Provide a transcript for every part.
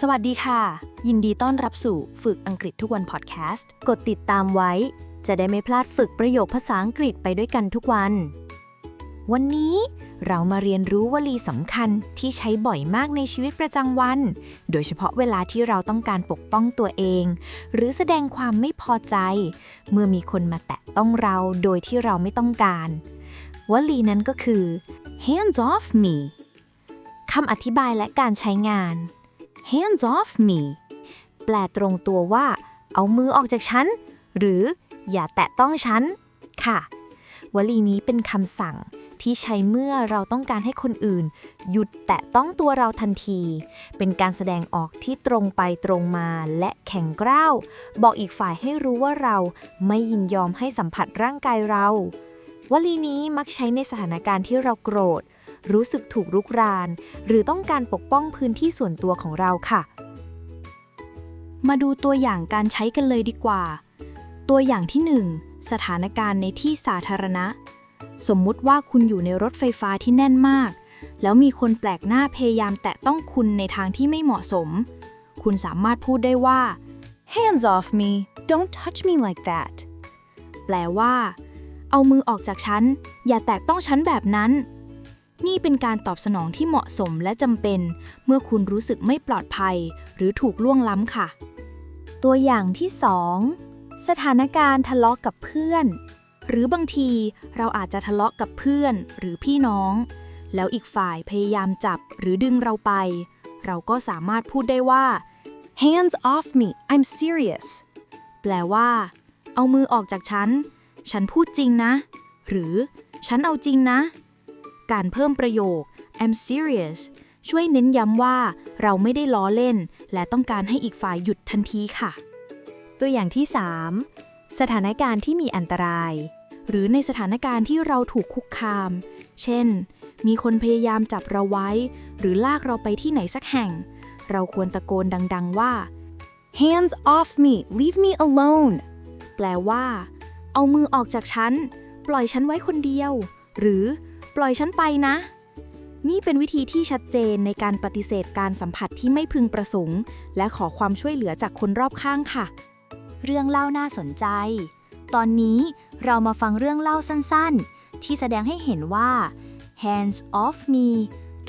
สวัสดีค่ะ ยินดีต้อนรับสู่ฝึกอังกฤษทุกวันพอดแคสต์ กดติดตามไว้ จะได้ไม่พลาดฝึกประโยคภาษาอังกฤษไปด้วยกันทุกวัน วันนี้เรามาเรียนรู้วลีสำคัญที่ใช้บ่อยมากในชีวิตประจำวัน โดยเฉพาะเวลาที่เราต้องการปกป้องตัวเอง หรือแสดงความไม่พอใจ เมื่อมีคนมาแตะต้องเราโดยที่เราไม่ต้องการ วลีนั้นก็คือ hands off me คำอธิบายและการใช้งาน hands off me แปลตรงตัวว่า เอามือออกจากฉัน หรืออย่าแตะต้องฉัน ค่ะ วลีนี้เป็นคำสั่งที่ใช้เมื่อเราต้องการให้คนอื่น หยุดแตะต้องตัวเราทันที เป็นการแสดงออกที่ตรงไปตรงมาและแข็งกร้าว บอกอีกฝ่ายให้รู้ว่าเราไม่ยินยอมให้สัมผัสร่างกายเรา วลีนี้มักใช้ในสถานการณ์ที่เราโกรธ รู้สึกถูกรุกราน หรือต้องการปกป้องพื้นที่ส่วนตัวของเราค่ะ มาดูตัวอย่างการใช้กันเลยดีกว่า ตัวอย่างที่ 1 สถานการณ์ในที่สาธารณะ สมมุติว่าคุณอยู่ในรถไฟฟ้าที่แน่นมาก แล้วมีคนแปลกหน้าพยายามแตะต้องคุณในทางที่ไม่เหมาะสม คุณสามารถพูดได้ว่า hands off me don't touch me like that แปลว่า เอามือออกจากฉัน อย่าแตะต้องฉันแบบนั้น นี่เป็นการตอบสนองที่เหมาะสมและจำเป็น เมื่อคุณรู้สึกไม่ปลอดภัย หรือถูกล่วงล้ำค่ะ ตัวอย่างที่ 2 สถานการณ์ทะเลาะกับเพื่อน หรือบางทีเราอาจจะทะเลาะกับเพื่อนหรือพี่น้อง แล้วอีกฝ่ายพยายามจับหรือดึงเราไป เราก็สามารถพูดได้ว่า hands off me I'm serious แปลว่า เอามือออกจากฉัน ฉันพูดจริงนะ หรือ ฉันเอาจริงนะ การเพิ่มประโยค I'm serious ช่วยเน้นย้ำว่าเราไม่ได้ล้อเล่น และต้องการให้อีกฝ่ายหยุดทันทีค่ะ ตัวอย่างที่ 3 สถานการณ์ที่มีอันตราย หรือในสถานการณ์ที่เราถูกคุกคาม เช่น มีคนพยายามจับเราไว้ หรือลากเราไปที่ไหนสักแห่ง เราควรตะโกนดัง ๆ ว่า hands off me leave me alone แปลว่า เอามือออกจากฉัน ปล่อยฉันไว้คนเดียว หรือ ปล่อยฉันไปนะ นี่เป็นวิธีที่ชัดเจนในการปฏิเสธการสัมผัสที่ไม่พึงประสงค์ และขอความช่วยเหลือจากคนรอบข้างค่ะ เรื่องเล่าน่าสนใจ ตอนนี้เรามาฟังเรื่องเล่าสั้นๆ ที่แสดงให้เห็นว่า hands off me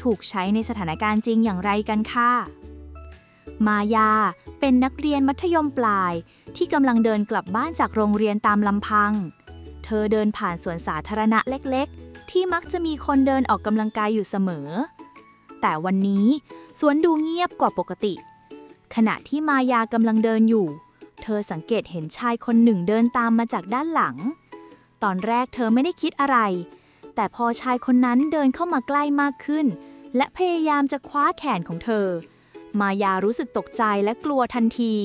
ถูกใช้ในสถานการณ์จริงอย่างไรกันค่ะ มายาเป็นนักเรียนมัธยมปลายที่กำลังเดินกลับบ้านจากโรงเรียนตามลำพัง เธอเดินผ่านสวนสาธารณะเล็กๆ ที่มักจะมีคนเดินออกกำลังกายอยู่เสมอ แต่วันนี้ สวนดูเงียบกว่าปกติ ขณะที่มายากำลังเดินอยู่ เธอสังเกตเห็นชายคนหนึ่งเดินตามมาจากด้านหลัง ตอนแรกเธอไม่ได้คิดอะไร แต่พอชายคนนั้นเดินเข้ามาใกล้มากขึ้น และพยายามจะคว้าแขนของเธอ มายารู้สึกตกใจและกลัวทันที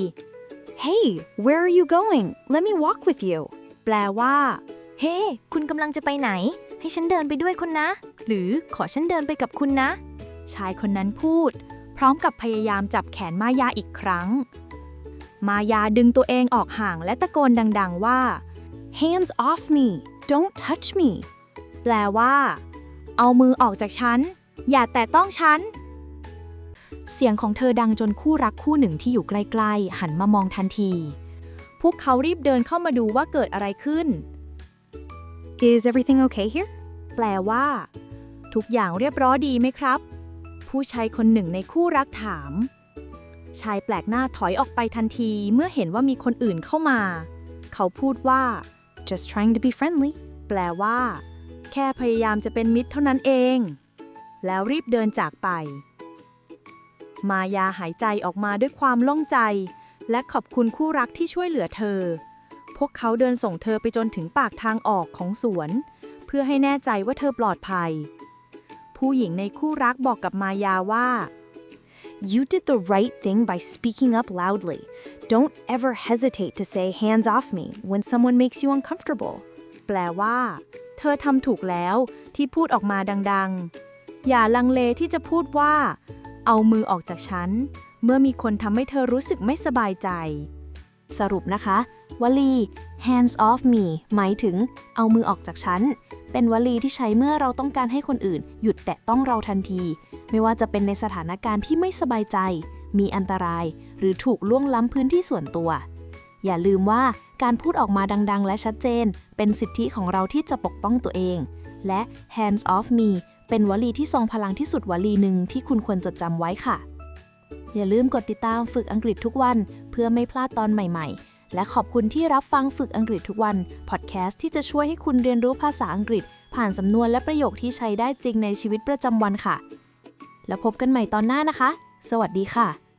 Hey, where are you going? Let me walk with you. แปลว่า เฮ้คุณกำลังจะไปไหน ให้ฉันเดินไปด้วยคุณนะ หรือขอฉันเดินไปกับคุณนะ ชายคนนั้นพูด พร้อมกับพยายามจับแขนมายาอีกครั้ง มายาดึงตัวเองออกห่างและตะโกนดัง ๆ ว่า Hands off me. Don't touch me. แปลว่า เอามือออกจากฉัน อย่าแตะต้องฉัน เสียงของเธอดังจนคู่รักคู่หนึ่งที่อยู่ใกล้ ๆ หันมามองทันที พวกเขารีบเดินเข้ามาดูว่าเกิดอะไรขึ้น Is everything okay here? แปลว่า ทุกอย่างเรียบร้อยดีไหมครับ ผู้ชายคนหนึ่งในคู่รักถาม ชายแปลกหน้าถอยออกไปทันทีเมื่อเห็นว่ามีคนอื่นเข้ามา เขาพูดว่า Just trying to be friendly. แปลว่า แค่พยายามจะเป็นมิตรเท่านั้นเอง แล้วรีบเดินจากไป มายาหายใจออกมาด้วยความโล่งใจ และขอบคุณคู่รักที่ช่วยเหลือเธอ พวกเขาเดินส่งเธอไปจนถึงปากทางออกของสวน เพื่อให้แน่ใจว่าเธอปลอดภัย ผู้หญิงในคู่รักบอกกับมายาว่า You did the right thing by speaking up loudly. Don't ever hesitate to say hands off me when someone makes you uncomfortable. แปลว่า เธอทำถูกแล้วที่พูดออกมาดัง ๆ อย่าลังเลที่จะพูดว่า เอามือออกจากฉัน เมื่อมีคนทำให้เธอรู้สึกไม่สบายใจ สรุปนะคะ วลี hands off me หมายถึงเอามือออกจากฉัน เป็นวลีที่ใช้เมื่อเราต้องการให้คนอื่น หยุดแตะต้องเราทันที ไม่ว่าจะเป็นในสถานการณ์ที่ไม่สบายใจ มีอันตราย หรือถูกล่วงล้ำพื้นที่ส่วนตัว อย่าลืมว่าการพูดออกมาดัง ๆ และชัดเจน เป็นสิทธิของเราที่จะปกป้องตัวเอง และ hands off me เป็นวลีที่ทรงพลังที่สุดวลีหนึ่งที่คุณควรจดจำไว้ค่ะ อย่าลืมกดติดตามฝึกอังกฤษทุกวัน เพื่อไม่พลาดตอนใหม่ๆ และขอบคุณที่รับฟังฝึกอังกฤษทุกวัน พอดแคสต์ที่จะช่วยให้คุณเรียนรู้ภาษาอังกฤษ ผ่านสำนวนและประโยคที่ใช้ได้จริงในชีวิตประจำวันค่ะ แล้วพบกันใหม่ตอนหน้านะคะ สวัสดีค่ะ